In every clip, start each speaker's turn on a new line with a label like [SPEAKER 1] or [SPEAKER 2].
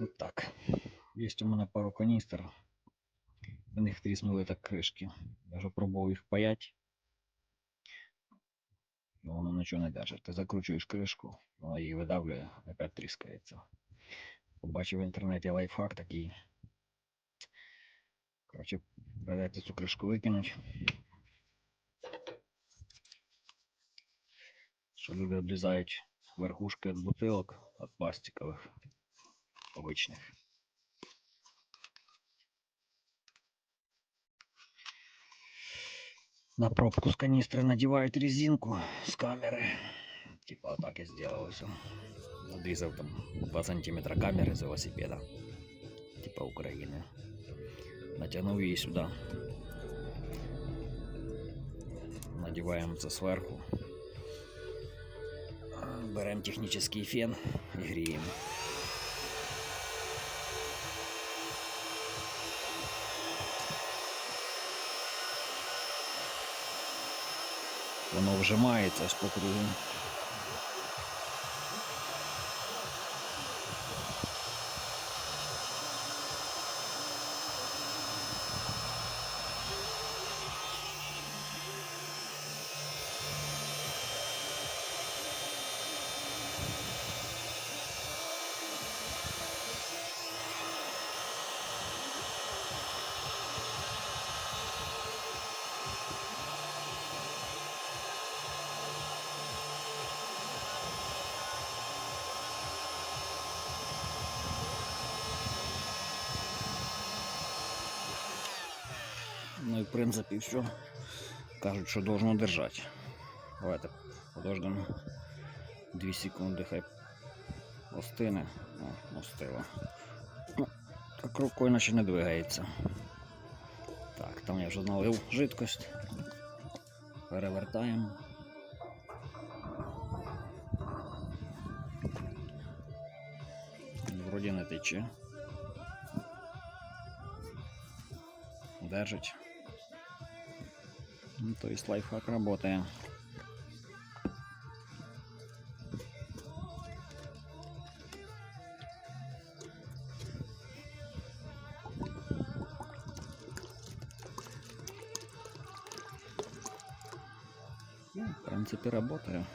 [SPEAKER 1] От так. Є у мене пару каністр. В них тріснули так кришки. Я вже пробував їх паять. І воно нічого не держить. Ти закручуєш кришку, вона її видавлює, опять тріскається. Побачив в інтернеті лайфхак такий. Коротше, придеться цю кришку викинуть. Що люди обрізають верхушки від бутилок, від пластикових, обичних. На пробку с канистры надевают резинку с камеры. Типа вот так я сделал все. Надрезал там 2 сантиметра камеры с велосипеда. Типа Украины. Натянул ее сюда. Надеваем это сверху. Берем технический фен и греем. Воно вжимається аж по кругу. Ну і в принципі все. Кажуть, що должно держати. Давайте подождемо 2 секунди, хай остине. О, остило. Ну, так рукою наче не двигається. Так, там я вже налив жидкость. Перевертаємо. Вроді не тече. Держить. Ну, то есть лайфхак работает. Ну, В принципе, работаю.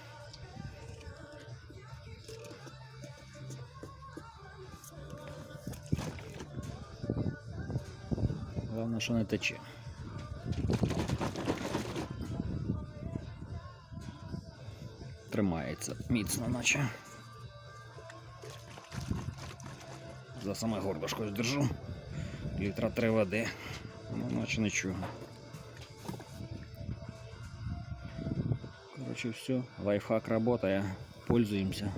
[SPEAKER 1] Главное, що не тече. Тримається міцно, наче. За саме гордошкою держу. Літра три води. Ну, наче нічого. Короче, все. Лайфхак работає. Пользуємося.